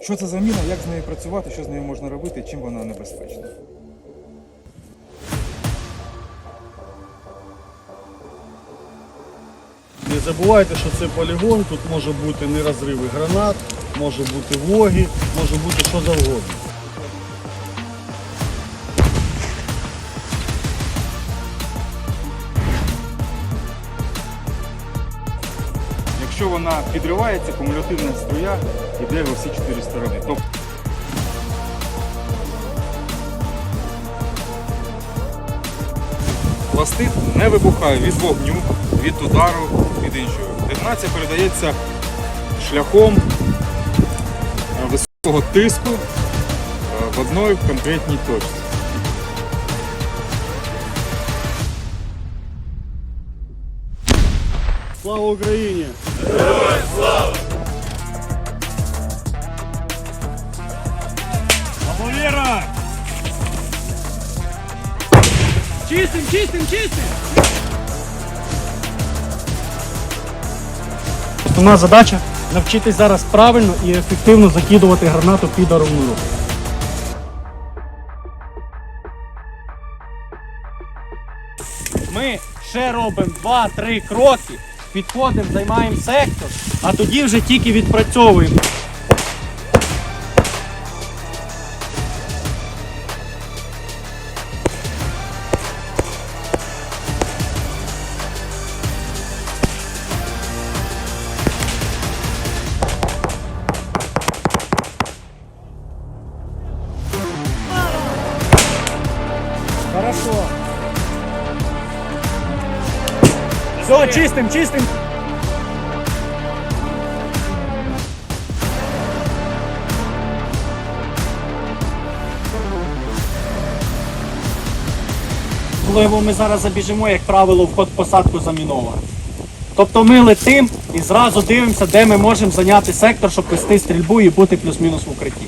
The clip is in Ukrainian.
Що це за міна, як з нею працювати, що з нею можна робити, чим вона небезпечна. Не забувайте, що це полігон, тут може бути нерозриви гранат, може бути воги, може бути що завгодно. Якщо вона підривається, кумулятивна струя йде в усі чотири сторони. Тобто пластид не вибухає від вогню, від удару, від іншого. Детонація передається шляхом е, високого тиску е, в одній конкретній точці. Слава Україні! Чистим, чистим, чистим! Основна задача навчитись зараз правильно і ефективно закидувати гранату під руку. Ми ще робимо 2-3 кроки, підходимо, займаємо сектор, а тоді вже тільки відпрацьовуємо. Хорошо. Все, чистим, чистим. Можливо, ми зараз забіжимо, як правило, вход в посадку замінований. Тобто ми летим і зразу дивимося, де ми можемо зайняти сектор, щоб вести стрільбу і бути плюс-мінус в укритті.